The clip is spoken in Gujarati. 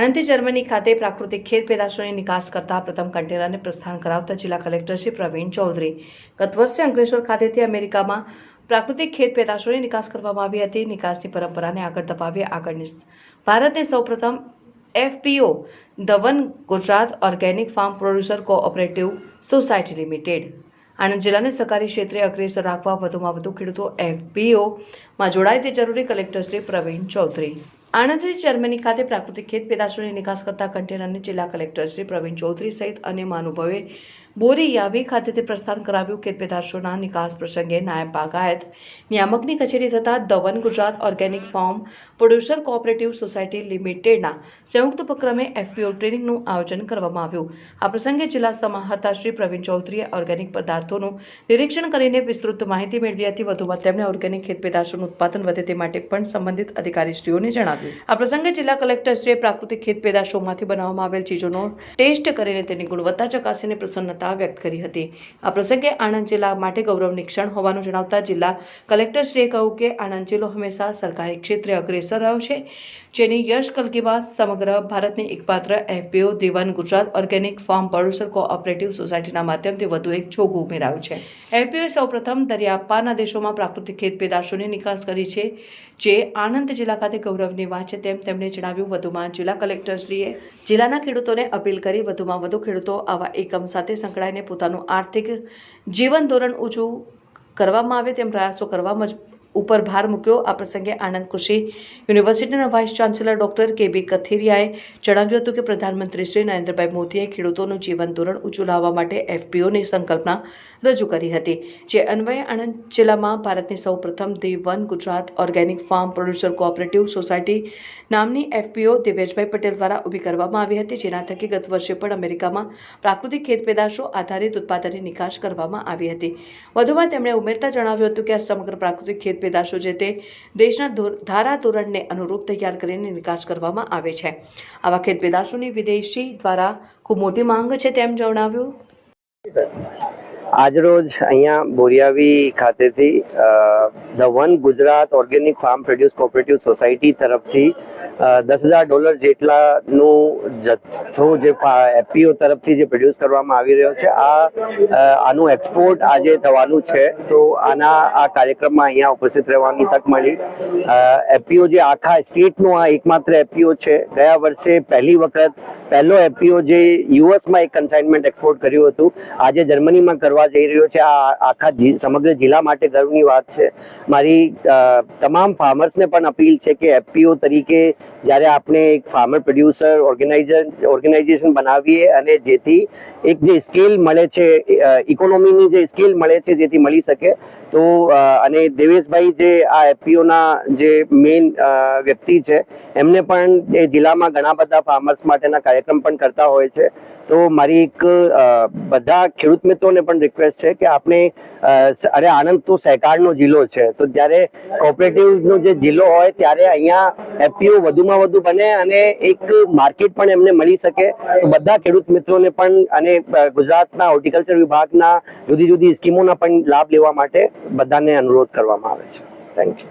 આણંદથી જર્મની ખાતે પ્રાકૃતિક ખેત પેદાશોની નિકાસ કરતા પ્રથમ કન્ટેનરને પ્રસ્થાન કરાવતા જિલ્લા કલેક્ટર શ્રી પ્રવીણ ચૌધરી. ગત વર્ષે અંકલેશ્વર ખાતેથી અમેરિકામાં પ્રાકૃતિક ખેત પેદાશોની નિકાસ કરવામાં આવી હતી. નિકાસની પરંપરાને આગળ ધપાવી આગળની ભારતને સૌપ્રથમ FPO the one Gujarat organic farm producer cooperative society limited. Anand જિલ્લાને સહકારી ક્ષેત્રે અગ્રેસર રાખવા વધુમાં વધુ ખેડૂતો એફપીઓમાં જોડાય તે જરૂરી કલેક્ટર શ્રી પ્રવીણ ચૌધરી. આણંદથી જર્મની ખાતે પ્રાકૃતિક ખેત પેદાશોની નિકાસ કરતા કન્ટેનરને જિલ્લા કલેક્ટર શ્રી પ્રવીણ ચૌધરી સહિત અન્ય મહાનુભાવોએ બોરી યાવી ખાતેથી પ્રસ્થાન કરાવ્યું ખેત પેદાશોના નિકાસ પ્રસંગે નાયબ બાગાયત નિયામકની કચેરી થતા the one Gujarat organic farm producer cooperative society લિમિટેડના સંયુક્ત ઉપક્રમે એફપીઓ ટ્રેનિંગનું આયોજન કરવામાં આવ્યું. આ પ્રસંગે જિલ્લા સમાહર્તા શ્રી પ્રવીણ ચૌધરીએ ઓર્ગેનિક પદાર્થોનું નિરીક્ષણ કરીને વિસ્તૃત માહિતી મેળવી. હતી વધુમાં તેમણે ઓર્ગેનિક ખેત પેદાશોનું ઉત્પાદન વધે તે માટે પણ સંબંધિત અધિકારીશ્રીઓને જણાવ્યું. આ પ્રસંગે જિલ્લા કલેક્ટરશ્રીએ પ્રાકૃતિક ખેત પેદાશોમાંથી બનાવવામાં આવેલ ચીજોનો ટેસ્ટ કરીને તેની ગુણવત્તા ચકાસીને પ્રસન્નતા વ્યક્ત કરી હતી. આ પ્રસંગે આણંદ જિલ્લા માટે ગૌરવની ક્ષણ હોવાનું જણાવતા જિલ્લા કલેક્ટરશ્રીએ કહ્યું કે આણંદ જિલ્લો હંમેશા સરકારી ક્ષેત્રે અગ્રેસર રહ્યો છે, જેની યશ કલગીમાં સમગ્ર ભારતની એકપાત્ર FPO, the one Gujarat organic farm producer cooperative સોસાયટીના માધ્યમથી વધુ એક જોગ ઉમેરાયું છે. એફપીઓએ સૌપ્રથમ દરિયાપારના દેશોમાં પ્રાકૃતિક ખેત પેદાશોની નિકાસ કરી છે, જે આણંદ જિલ્લા ખાતે ગૌરવની વાત છે તેમ તેમણે જણાવ્યું. વધુમાં જિલ્લા કલેક્ટરશ્રીએ જિલ્લાના ખેડૂતોને અપીલ કરી વધુમાં વધુ ખેડૂતો આવા એકમ સાથે સંકળાઈને પોતાનું આર્થિક જીવન ધોરણ ઊંચું કરવામાં આવે તેમ પ્રયાસો કરવામાં જ ઉપર ભાર મૂક્યો. આ પ્રસંગે આણંદ કૃષિ યુનિવર્સિટીના વાઇસ ચાન્સેલર ડોક્ટર કે બી કથિરિયાએ જણાવ્યું હતું કે પ્રધાનમંત્રી શ્રી નરેન્દ્રભાઈ મોદીએ ખેડૂતોનું જીવન ધોરણ ઊંચું લાવવા માટે એફપીઓની સંકલ્પના રજૂ કરી હતી. જે અન્વયે આણંદ જિલ્લામાં ભારતની સૌ પ્રથમ the one Gujarat organic farm producer cooperative society નામની એફપીઓ દિવેશભાઈ પટેલ દ્વારા ઊભી કરવામાં આવી હતી. જેના થકી ગત વર્ષે પણ અમેરિકામાં પ્રાકૃતિક ખેત પેદાશો આધારિત ઉત્પાદનની નિકાસ કરવામાં આવી હતી. વધુમાં તેમણે ઉમેરતા જણાવ્યું હતું કે આ સમગ્ર પ્રાકૃતિક ખેત પેદાશો જે તે દેશના ધારા ધોરણને અનુરૂપ તૈયાર કરીને નિકાસ કરવામાં આવે છે. આવા ખેત પેદાશોની વિદેશી દ્વારા ખૂબ મોટી માંગ છે તેમ જણાવ્યું. આજરોજ અહીંયા બોરિયાવી ખાતેથી the one Gujarat organic farm produce cooperative society તરફથી દસ હજાર ડોલર જેટલાનું જથ્થો જે એફપીઓ તરફથી જે પ્રોડ્યુસ કરવામાં આવી રહ્યો છે, આ આનું એક્સપોર્ટ આજે થવાનું છે. તો આના, આ કાર્યક્રમમાં અહીંયા ઉપસ્થિત રહેવાની તક મળી. એફપીઓ જે આખા સ્ટેટનું આ એકમાત્ર એફપીઓ છે, ગયા વર્ષે પહેલી વખત પહેલો એફપીઓ જે યુએસમાં એક કન્સાઇનમેન્ટ એક્સપોર્ટ કર્યું હતું, આજે જર્મનીમાં કરવા જઈ રહ્યો છે. આ આખા સમગ્ર જિલ્લા માટે ગર્વની વાત છે. મારી તમામ ફાર્મર્સને પણ અપીલ છે કે એફપીઓ તરીકે જ્યારે આપણે એક ફાર્મર પ્રોડ્યુસર ઓર્ગેનાઇઝર ઓર્ગેનાઇઝેશન બનાવીએ અને જેથી એક જે સ્કેલ મળે છે ઇકોનોમીની જે સ્કેલ મળે છે જેથી મળી શકે, તો અને દેવેશભાઈ જે આ એફપીઓના જે મેઇન વ્યક્તિ છે, એમને પણ એ જિલ્લામાં ઘણા બધા ફાર્મર્સ માટેના કાર્યક્રમ પણ કરતા હોય છે. તો મારી એક બધા ખેડૂત મિત્રોને પણ રિક્વેસ્ટ છે કે આપણે અરે આણંદ તો સહકારનો જિલ્લો છે. તો જ્યારે કોઓપરેટિવનો જે જિલ્લો હોય, ત્યારે અહીંયા એફપીઓ વધુમાં વધુ બને અને એક માર્કેટ પણ એમને મળી શકે. તો બધા ખેડૂત મિત્રોને પણ અને ગુજરાતના હોર્ટિકલ્ચર વિભાગના જુદી જુદી સ્કીમોના પણ લાભ લેવા માટે બધાને અનુરોધ કરવામાં આવે છે. Thank you